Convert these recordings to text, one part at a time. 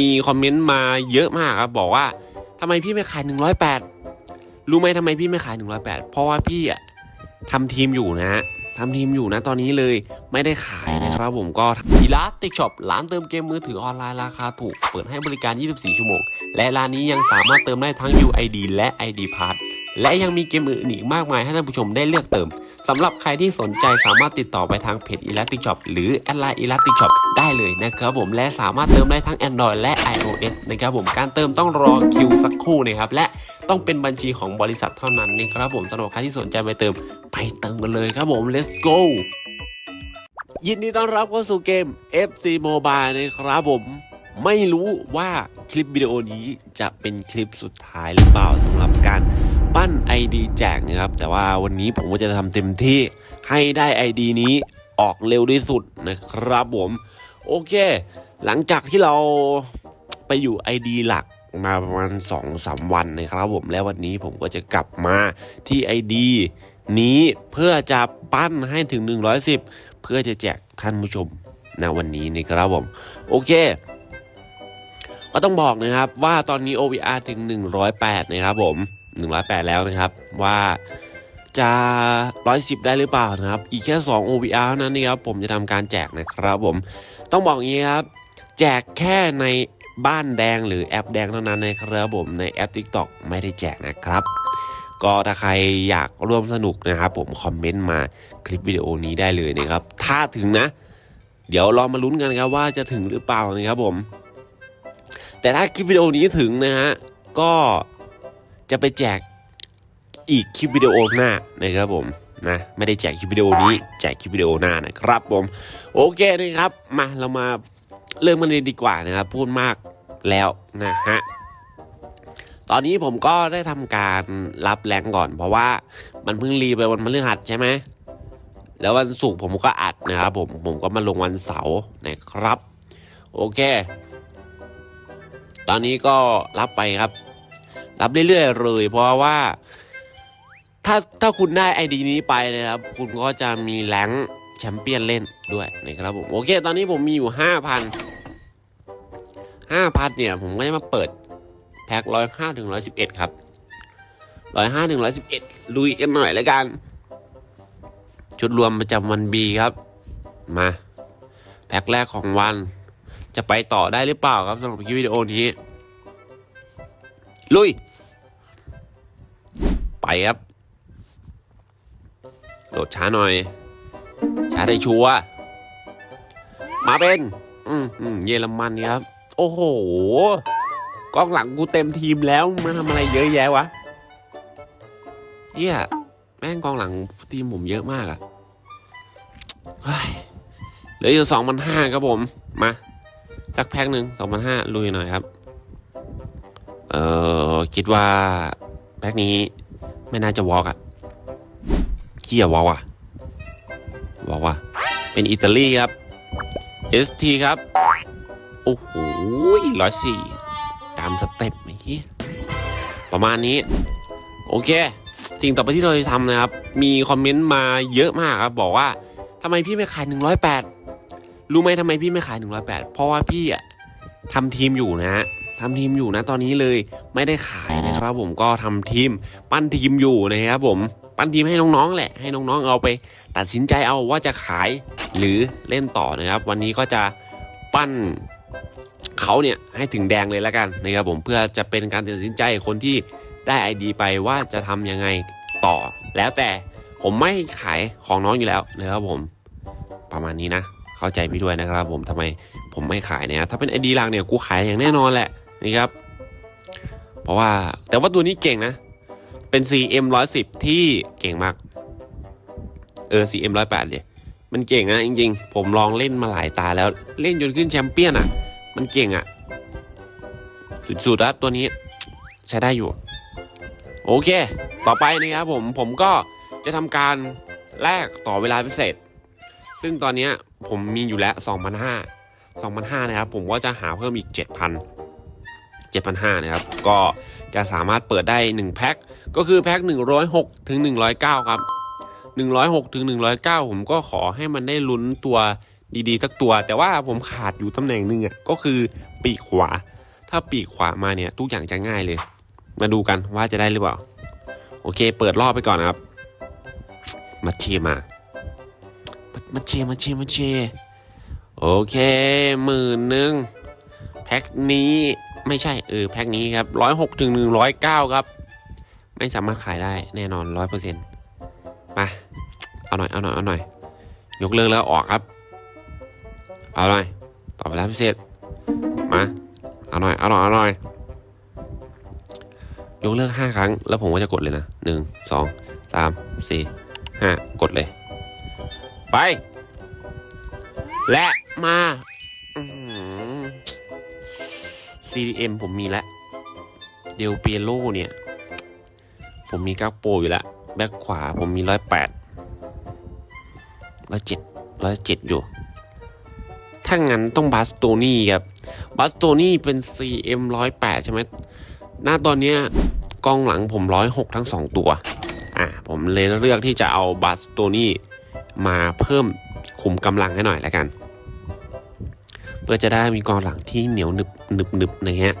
มีคอมเมนต์มาเยอะมากครับ บอกว่าทำไมพี่ไม่ขาย 108 รู้ไหมทำไมพี่ไม่ขาย 108 เพราะว่าพี่อะทำทีมอยู่นะฮะทำทีมอยู่นะตอนนี้เลยไม่ได้ขายนะครับผมก็อีลาติกช็อปร้านเติมเกมมือถือออนไลน์ราคาถูก เปิดให้บริการ 24 ชั่วโมง และร้านนี้ยังสามารถเติมได้ทั้ง UID และ ID Pass และยังมีเกมอื่นอีกมากมายให้ท่านผู้ชมได้เลือกเติมสำหรับใครที่สนใจสามารถติดต่อไปทางเพจ Elastic Shop หรือแอดไลน์ Elastic Shop ได้เลยนะครับผมและสามารถเติมได้ทั้ง Android และ iOS นะครับผมการเติมต้องรอคิวสักครู่นะครับและต้องเป็นบัญชีของบริษัทเท่านั้นนะครับผมสำหรับใครที่สนใจไปเติมไปเติมกันเลยครับผม let's go ยินดีต้อนรับเข้าสู่เกม FC Mobile นะครับผมไม่รู้ว่าคลิปวิดีโอนี้จะเป็นคลิปสุดท้ายหรือเปล่าสำหรับการ ปั้น ID แจกนะครับ แต่ว่าวันนี้ผมก็จะทำเต็มที่ให้ได้ ID นี้ออกเร็วที่สุดนะครับผม โอเค หลังจากที่เราไปอยู่ ID หลักมาประมาณ 2-3 วันนะครับผม แล้ววันนี้ผมก็จะกลับมาที่ ID นี้เพื่อจะปั้นให้ถึง 110 เพื่อจะแจกท่านผู้ชมในวันนี้นะครับผม โอเค ก็ต้องบอกนะครับว่าตอนนี้ OVR ถึง 108 นะครับผม 108 แล้วนะครับ ว่าจะ 110 ได้หรือเปล่านะครับ อีกแค่ 2 OVR เท่านั้นนะครับผมจะทำการแจกนะครับผม ต้องบอกอย่างนี้ครับ แจกแค่ในบ้านแดงหรือแอปแดงเท่านั้นนะครับผมในแอป TikTok ไม่ได้แจกนะครับ ก็ถ้าใครอยากร่วมสนุกนะครับผมคอมเมนต์มาคลิปวิดีโอนี้ได้เลยนะครับ ถ้าถึงนะ เดี๋ยวเรามาลุ้นกันครับว่าจะถึงหรือเปล่านะครับผม แต่ถ้าคลิปวิดีโอนี้ถึงนะฮะก็ จะไปแจกอีกคลิปวิดีโอหน้านะครับผมนะไม่ได้แจกคลิปวิดีโอนี้แจกคลิปวิดีโอหน้านะครับผมโอเคนะครับมาเรามาเริ่มกันเลยดีกว่านะครับ พูดมากแล้วนะฮะตอนนี้ผมก็ได้ทำการรับแรงก่อน เพราะว่ามันเพิ่งรีไปวันพฤหัสใช่ไหมแล้ววันศุกร์ผมก็อัดนะครับผมผมก็มาลงวันเสาร์นะครับ โอเค ตอนนี้ก็รับไปครับ รับเรื่อยๆเลย เพราะว่า ถ้าถ้าคุณได้ไอดีนี้ไปนะครับ คุณก็จะมีแรงแชมเปี้ยนเล่นด้วยนะครับผมโอเค ตอนนี้ผมมีอยู่ห้าพันห้าพันเนี่ย ผมก็จะมาเปิดแพ็คร้อยห้าถึงร้อยสิบเอ็ดครับร้อยห้าถึงร้อยสิบเอ็ดลุยกันหน่อยแล้วกัน ชุดรวมประจำวันบีครับ มา แพ็คแรกของวัน จะไปต่อได้หรือเปล่าครับสำหรับคลิปวิดีโอนี้ ลุย ไปครับโหลดช้าหน่อย ช้าได้ชัวมาเป็น อืมอืมเยอรมันครับ โอ้โหกองหลังกูเต็มทีมแล้วมาทำอะไรเยอะแยะวะเฮียแม่งกองหลังทีมผมเยอะมากอะเฮ้ยเหลืออยู่สองพันห้าครับผม มา สักแพ็คหนึ่งสองพันห้าลุยหน่อยครับ เออคิดว่า แพ็คนี้ ไม่น่าจะวอล์กอะเฮียวอล์กอะวอล์กอะเป็นอิตาลีครับ ST ครับ โอ้โหร้อยสี่ตามสเต็ปเฮียประมาณนี้ โอเค สิ่งต่อไปที่เราจะทำนะครับ มีคอมเมนต์มาเยอะมากครับ บอกว่าทำไมพี่ไม่ขาย 108 รู้ไหมทำไมพี่ไม่ขาย 108 เพราะว่าพี่อะทำทีมอยู่นะฮะ ทำทีมอยู่นะตอนนี้เลยไม่ได้ขายนะครับ ผมก็ทำทีมปั้นทีมอยู่นะครับผมปั้นทีมให้น้องๆแหละให้น้องๆเอาไป ตัดสินใจเอาว่าจะขายหรือเล่นต่อนะครับ วันนี้ก็จะปั้นเขาเนี่ยให้ถึงแดงเลยแล้วกันนะครับผมเพื่อจะเป็นการตัดสินใจคนที่ได้ไอดีไปว่าจะทำยังไงต่อ แล้วแต่ผมไม่ขายของน้องอยู่แล้วนะครับผม ประมาณนี้นะ เข้าใจพี่ด้วยนะครับผมทำไมผมไม่ขายเนี่ยถ้าเป็นไอดีหลักเนี่ยกูขายอย่างแน่นอนแหละ นะครับ เพราะว่าแต่ว่าตัวนี้เก่งนะ เป็น CM 110 ที่เก่งมาก เออ CM 108เลยมันเก่งนะจริงๆ ผมลองเล่นมาหลายตาแล้วเล่นจนขึ้นแชมเปี้ยนอะ มันเก่งอะ สุดๆแล้วตัวนี้ใช้ได้อยู่ โอเค ต่อไปนะครับผมผมก็จะทำการแลกต่อเวลาพิเศษ ซึ่งตอนนี้ผมมีอยู่แล้ว 2,500 2,500 นะครับ ผมก็จะหาเพิ่มอีก 7,000 7,500นะครับ ก็จะสามารถเปิดได้ 1 แพ็ค ก็คือแพ็ค106 ถึง 109 ครับ 106 ถึง 109 ผมก็ขอให้มันได้ลุ้นตัวดีๆสักตัว แต่ว่าผมขาดอยู่ตำแหน่งหนึ่งอะก็คือปีกขวา ถ้าปีกขวามาเนี่ยทุกอย่างจะง่ายเลย มาดูกันว่าจะได้หรือเปล่า โอเค เปิดรอบไปก่อนนะครับ มาเชียมา มาเชียมาเชียมาเชียโอเคหมื่นหนึ่งแพ็คนี้ ไม่ใช่เออแพ็คนี้ครับร้อยหกถึงหนึ่งร้อยเก้าครับ ไม่สามารถขายได้แน่นอนร้อยเปอร์เซ็นต์มาเอาหน่อยเอาหน่อยเอาหน่อย ยกเลิกแล้วออกครับ เอาหน่อยต่อไปแล้วพิเศษมาเอาหน่อยเอาหน่อยเอาหน่อยยกเลิกห้าครั้ง แล้วผมก็จะกดเลยนะหนึ่งสองสามสี่ห้ากดเลย ไป และมาอื CDM ผมมีแล้วเดลเปียโลเนี่ย ผมมีกักโปรอยู่แล้ว แบ็คขวาผมมีร้อยแปดร้อยเจ็ดร้อยเจ็ดอยู่ ถ้างั้นต้องบาสโตนี่ครับ บาสโตนี่เป็น CM ร้อยแปดใช่ไหมหน้าตอนเนี้ยกองหลังผมร้อยหกทั้งสองตัว อะ ผมเลยเลือกที่จะเอาบาสโตนี่มาเพิ่มคุมกำลังให้หน่อยแล้วกัน พื่อจะได้มีกองหลังที่เหนียวหนึบหนึบหนึบนะฮะ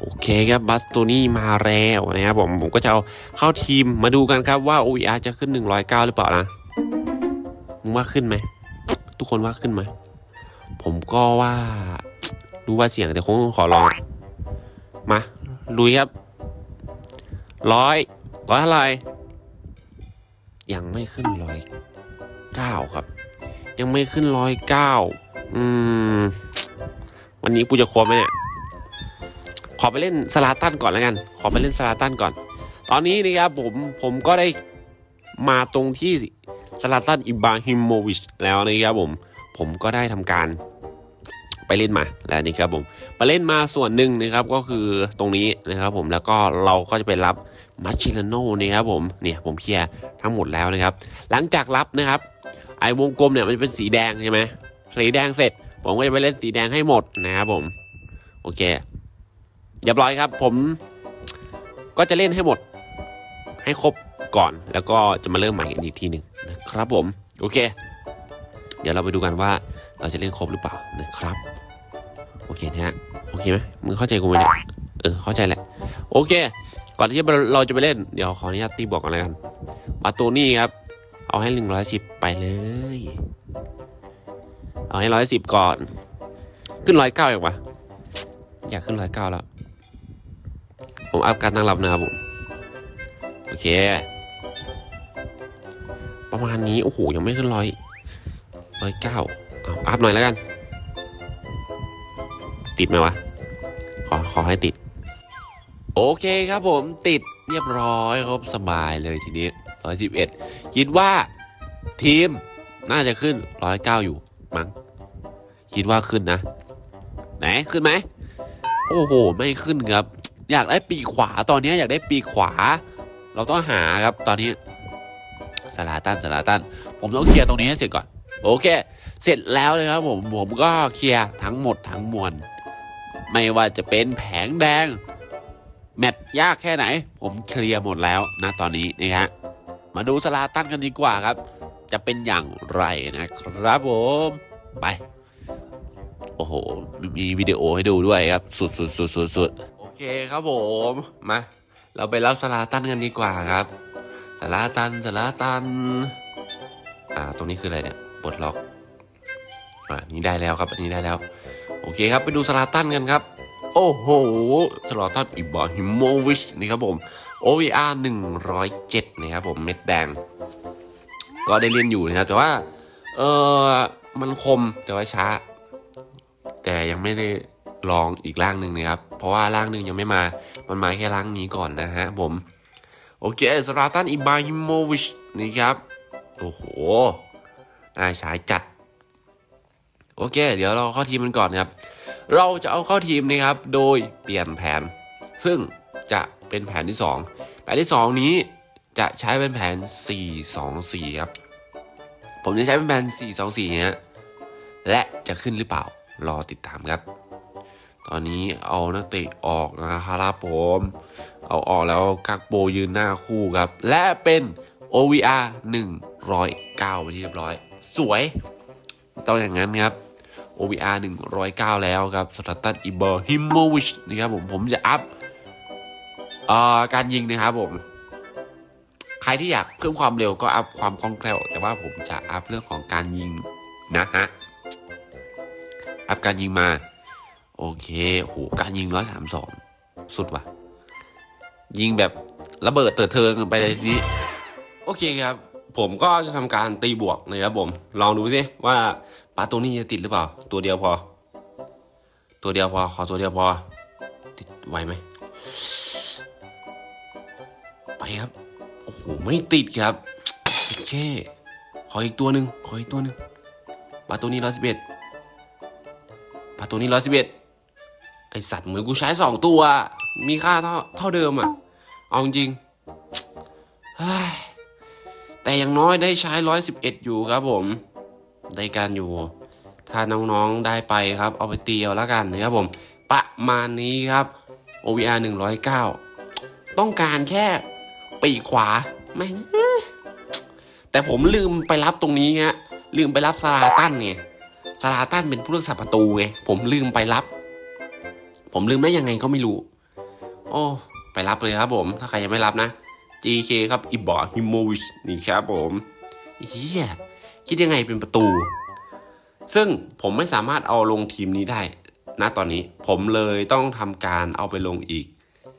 โอเคครับบัสโตนี่มาแล้วนะครับผมผมก็จะเอาเข้าทีมมาดูกันครับว่า OER จะขึ้น 109 หรือเปล่านะมึงว่าขึ้นไหม ทุกคนว่าขึ้นไหม ผมก็ว่ารู้ว่าเสียงแต่คงต้องขอลอง มาลุยครับร้อยร้อยอะไรยังไม่ขึ้นร้อยเก้าครับ ยังไม่ขึ้นร้อยเก้าอืม วันนี้กูจะครบไหมเนี่ย ขอไปเล่นสลาตันก่อนแล้วกัน ขอไปเล่นสลาตันก่อน ตอนนี้นะครับผมผมก็ได้มาตรงที่สลาตันอิบราฮิโมวิชแล้วนะครับผม ผมก็ได้ทำการไปเล่นมาแล้วนี่ครับผมไปเล่นมาส่วนหนึ่งนะครับก็คือตรงนี้นะครับผมแล้วก็เราก็จะไปรับมัชชิลโน่นะครับผมเนี่ยผมเคลียร์ทั้งหมดแล้วนะครับ หลังจากรับนะครับ ไอวงกลมเนี่ยมันจะเป็นสีแดงใช่ไหมสีแดงเสร็จ ผมก็จะไปเล่นสีแดงให้หมดนะครับผม โอเคเรียบร้อยครับ ผมก็จะเล่นให้หมด ให้ครบก่อน แล้วก็จะมาเริ่มใหม่กันอีกทีหนึ่งนะครับผม โอเค เดี๋ยวเราไปดูกันว่าเราจะเล่นครบหรือเปล่านะครับ โอเคนะฮะโอเคไหมมึงเข้าใจกูไหมเนี่ยเออเข้าใจแหละ โอเค ก่อนที่เราจะไปเล่นเดี๋ยวขออนุญาตตีบอกกันแล้วกันมาตูนี่ครับ เอาให้หนึ่งร้อยสิบไปเลย เอาให้ร้อยสิบก่อน ขึ้นร้อยเก้าอีกวะอยากขึ้นร้อยเก้าแล้ว ผมอัพการตั้งรับนะครับผมโอเค ประมาณนี้ โอ้โห ยังไม่ขึ้นร้อยร้อยเก้าเอาอัพหน่อยแล้วกัน ติดไหมวะ ขอขอให้ติด โอเคครับผมติดเรียบร้อยครับสบายเลยทีนี้ร้อยสิบเอ็ดคิดว่าทีมน่าจะขึ้นร้อยเก้าอยู่ มั้งคิดว่าขึ้นนะ ไหนขึ้นไหมโอ้โห ไม่ขึ้นครับ อยากได้ปีขวาตอนนี้อยากได้ปีขวา เราต้องหาครับตอนนี้สลาตันสลาตัน ผมต้องเคลียร์ตรงนี้ให้เสร็จก่อน โอเค เสร็จแล้วเลยครับผมผมก็เคลียร์ทั้งหมดทั้งมวลไม่ว่าจะเป็นแผงแดง แมตช์ยากแค่ไหน ผมเคลียร์หมดแล้วนะตอนนี้นะฮะมาดูสลาตันกันดีกว่าครับ จะเป็นอย่างไรนะครับผมไป โอ้โห มีวิดีโอให้ดูด้วยครับ สุดสุดสุดสุดสุดโอเคครับผมมา เราไปรับสลาตันกันดีกว่าครับสลาตันสลาตัน อ่า ตรงนี้คืออะไรเนี่ยปลดล็อกอ่านี่ได้แล้วครับอันนี้ได้แล้ว โอเคครับไปดูสลาตันกันครับ โอ้โหสลาตันอิบราฮิโมวิชนี่ครับผม OVR 107 นะครับผมเม็ดแดง ก็ได้เรียนอยู่นะครับ แต่ว่า เออมันคมแต่ว่าช้า แต่ยังไม่ได้ลองอีกร่างหนึ่งนะครับ เพราะว่าร่างหนึ่งยังไม่มา มันมาแค่ร่างนี้ก่อนนะฮะผม โอเคสราตันอิบาฮิโมวิชนี่ครับ โอ้โหน่าฉายจัด โอเค เดี๋ยวเราเข้าทีมกันก่อนครับ เราจะเอาเข้าทีมนะครับ โดยเปลี่ยนแผน ซึ่งจะเป็นแผนที่ 2 แผนที่ 2 นี้ จะใช้เป็นแผน 4-2-4 ครับ ผมจะใช้เป็นแผน 4-2-4ฮะและจะขึ้นหรือเปล่า รอติดตามครับ ตอนนี้เอานักเตะออกนะครับผม เอาออกแล้วกักโบยืนหน้าคู่ครับ และเป็น OVR 109ไปที่เรียบร้อย สวย ต้องอย่างนั้นครับ OVR 109 แล้วครับสตาตันอิเบอร์ฮิมโมวิชนะครับผม ผมจะอัพอ่อการยิงนะครับผม ใครที่อยากเพิ่มความเร็วก็อัพความคล่องแคล่ว แต่ว่าผมจะอัพเรื่องของการยิงนะฮะ อัพการยิงมา โอเคโหการยิงร้อยสามสองสุดว่ะ ยิงแบบระเบิดเติดเทิงไปเลยทีนี้ โอเคครับ ผมก็จะทำการตีบวกนะครับผม ลองดูสิว่าปลาตัวนี้จะติดหรือเปล่า ตัวเดียวพอ ตัวเดียวพอ ขอตัวเดียวพอ ติดไหวไหม ไปครับ โอ้โห ไม่ติดครับโอเคขออีกตัวหนึ่งขออีกตัวหนึ่งปลาตัวนี้ร้อยสิบเอ็ดปลาตัวนี้ร้อยสิบเอ็ดไอสัตว์เหมือนกูใช้สองตัว มีค่าเท่าเท่าเดิมอะ เอาจริงแต่อย่างน้อยได้ใช้ร้อยสิบเอ็ดอยู่ครับผม ได้การอยู่ ถ้าน้องๆได้ไปครับ เอาไปตีเอาแล้วกันนะครับผม ประมาณนี้ครับ OVR 109 ต้องการแค่ ปีกขวาไม่งแต่ผมลืมไปรับตรงนี้ฮะลืมไปรับสลาตันไงสลาตันเป็นผู้รักษาประตูไงผมลืมไปรับ ผมลืมได้ยังไงก็ไม่รู้ โอ้ไปรับเลยครับผม ถ้าใครยังไม่รับนะ GK ครับอิบอฮิโมวิชนี่ครับผมเฮียคิดยังไงเป็นประตู ซึ่งผมไม่สามารถเอาลงทีมนี้ได้นะตอนนี้ผมเลยต้องทำการเอาไปลงอีก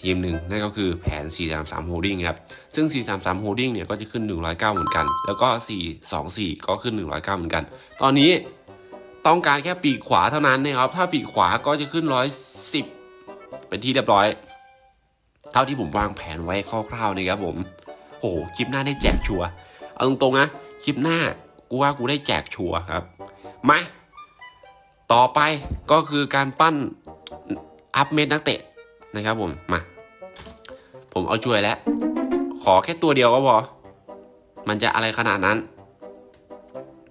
ทีมหนึ่งนั่นก็คือแผน 433 Holding ครับ ซึ่ง 433 Holding เนี่ยก็จะขึ้น 109 เหมือนกัน แล้วก็ 424 ก็ขึ้น 109 เหมือนกัน ตอนนี้ต้องการแค่ปีกขวาเท่านั้นนะครับ ถ้าปีกขวาก็จะขึ้น 110 เป็นที่เรียบร้อย เท่าที่ผมวางแผนไว้คร่าวๆนะครับผม โอ้โห คลิปหน้าได้แจกชัวร์เอาตรงๆนะ คลิปหน้ากูว่ากูได้แจกชัวร์ครับ มา ต่อไปก็คือการปั้นอัพเมดนักเตะ นะครับผม มา ผมเอาช่วยแล้ว ขอแค่ตัวเดียวก็พอ มันจะอะไรขนาดนั้น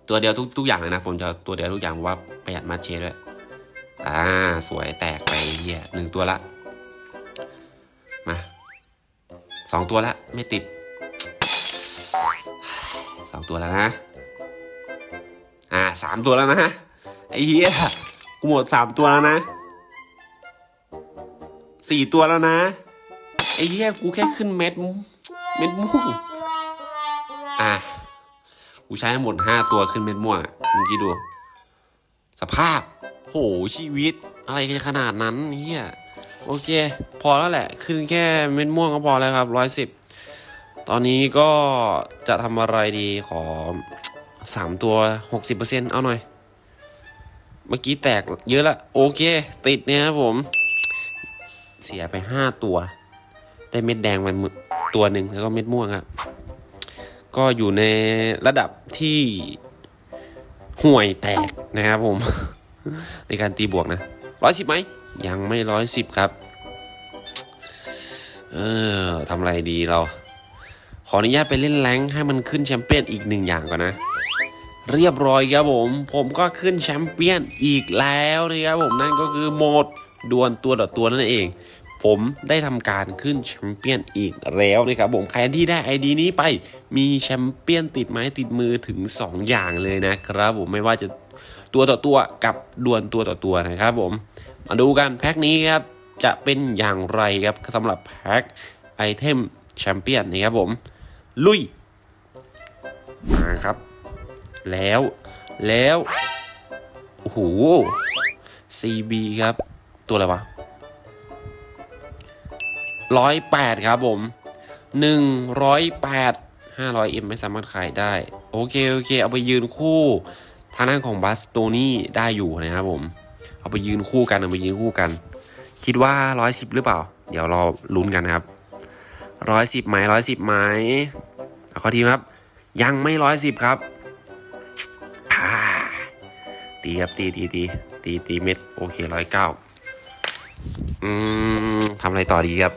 ตัวเดียวทุกทุกอย่างเลยนะ ผมจะตัวเดียวทุกอย่างเพราะว่าประหยัดมาเชด้วย อ่า สวยแตกไปเฮียหนึ่งตัวละ มาสองตัวละไม่ติดสองตัวแล้วนะ อ่าสามตัวแล้วนะไอ้เหี้ยกูหมดสามตัวแล้วนะ สี่ตัวแล้วนะ ไอ้เหี้ยกูแค่ขึ้นเม็ดเม็ดม่วงอะกูใช้ทั้งหมดห้าตัวขึ้นเม็ดม่วงมึงคิดดู สภาพ โหชีวิต อะไรกันขนาดนั้นเฮียโอเค พอแล้วแหละ ขึ้นแค่เม็ดม่วงก็พอแล้วครับร้อยสิบตอนนี้ก็จะทำอะไรดีขอสามตัวหกสิบเปอร์เซ็นต์เอาหน่อย เมื่อกี้แตกเยอะละ โอเค ติดเนี่ยครับผม เสียไปห้าตัว ได้เม็ดแดงมือตัวหนึ่งแล้วก็เม็ดม่วงครับก็อยู่ในระดับที่ห่วยแตกนะครับผม ในการตีบวกนะร้อยสิบไหมยังไม่ร้อยสิบครับ เออทำอะไรดีเรา ขออนุญาตไปเล่นแรงให้มันขึ้นแชมเปี้ยนอีกหนึ่งอย่างก่อนนะ เรียบร้อยครับผม ผมก็ขึ้นแชมเปี้ยนอีกแล้วนะครับผมนั่นก็คือโหมดดวลตัวต่อตัวนั่นเอง ผมได้ทำการขึ้นแชมเปี้ยนอีกแล้วนะครับผมใครที่ได้ไอดีนี้ไปมีแชมเปี้ยนติดไม้ติดมือถึง 2 อย่างเลยนะครับผมไม่ว่าจะตัวต่อตัวกับดวลตัวต่อตัวนะครับผมมาดูกันแพ็คนี้ครับจะเป็นอย่างไรครับสำหรับแพ็คไอเทมแชมเปี้ยนนะครับผม ลุย มาครับ แล้วแล้ว โอ้โห CB ครับ ตัวอะไรวะ ร้อยแปดครับผมหนึ่งร้อยแปดห้าร้อยเอ็มไม่สามารถขายได้ โอเค โอเค เอาไปยืนคู่ทางด้านของบัสโตนี่ได้อยู่นะครับผม เอาไปยืนคู่กัน เอาไปยืนคู่กัน คิดว่าร้อยสิบหรือเปล่า เดี๋ยวเราลุ้นกันนะครับร้อยสิบไหมร้อยสิบไหมข้อทีครับ ยังไม่ร้อยสิบครับอ่าตีครับตีตีตีตีตีเม็ดโอเคร้อยเก้า อืมทำอะไรต่อดีครับ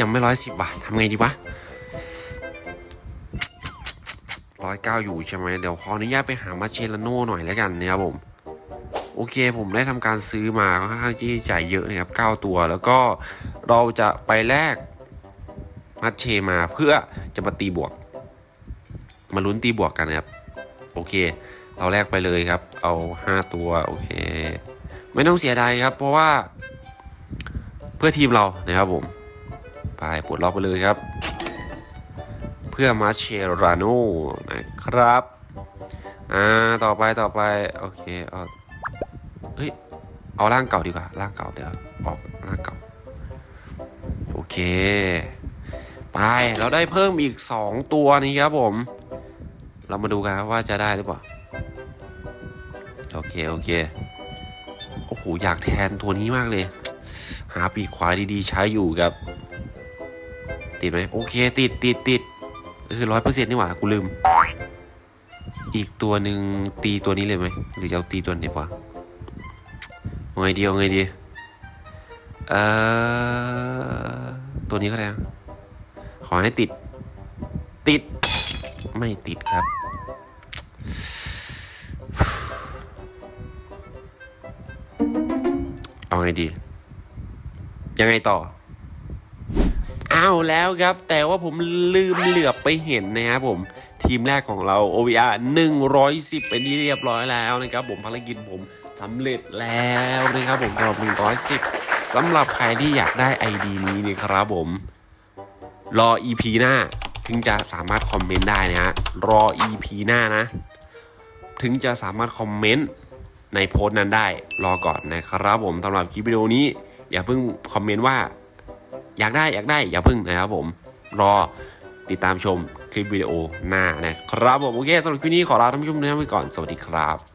ยังไม่ร้อยสิบบาททำไงดีวะร้อยเก้าอยู่ใช่ไหมเดี๋ยวขออนุญาตไปหามาเชลโน่หน่อยแล้วกันนะครับผม โอเคผมได้ทำการซื้อมาค่อนข้างที่จ่ายเยอะนะครับ9ตัว แล้วก็เราจะไปแลกมัดเชมาเพื่อจะมาตีบวก มาลุ้นตีบวกกันนะครับ โอเค เราแลกไปเลยครับ เอาห้าตัว โอเค ไม่ต้องเสียดายครับ เพราะว่า เพื่อทีมเรานะครับผม ไปปลดล็อกไปเลยครับ เพื่อมาเชราโนนะครับอ่าต่อไปต่อไป โอเคเอาเฮ้ยเอาร่างเก่าดีกว่าร่างเก่าเดี๋ยวออกร่างเก่าโอเค ไปเราได้เพิ่มอีก 2 ตัวนี้ครับผม เรามาดูกันครับว่าจะได้หรือเปล่า โอเค โอเค อ้โห อยากแทนตัวนี้มากเลย หาปีกขวาดีๆ ใช้อยู่ครับ ติดไหมโอเค ติดติดติดคือร้อยเปอร์เซ็นต์นี่หว่า กูลืม อีกตัวหนึ่งตีตัวนี้เลยไหม หรือจะเอาตีตัวนี้วะเอาไงดีเอาไงดีเอ่อตัวนี้ก็ได้ ขอให้ติด ติด ไม่ติดครับ เอาไงดี ยังไงต่อ อ้าวแล้วครับ แต่ว่าผมลืมเหลือบไปเห็นนะครับผม ทีมแรกของเรา OVR 110 เป็นที่เรียบร้อยแล้วนะครับผมภารกิจผมสำเร็จแล้วนะครับผมสำหรับ110สำหรับใครที่อยากได้ ID นี้นี่ครับผม รอ EP หน้าถึงจะสามารถคอมเมนต์ได้นะฮะ รอ EP หน้านะ ถึงจะสามารถคอมเมนต์ ในโพสต์นั้นได้รอก่อนนะครับผมสำหรับคลิปวิดีโอนี้ อย่าเพิ่งคอมเมนต์ว่า อยากได้อยากได้อย่าเพิ่งนะครับผมรอติดตามชมคลิปวิดีโอหน้านะครับผมโอเคสำหรับคลิปนี้ขอลาท่านผู้ชมทุกท่านไปก่อนสวัสดีครับ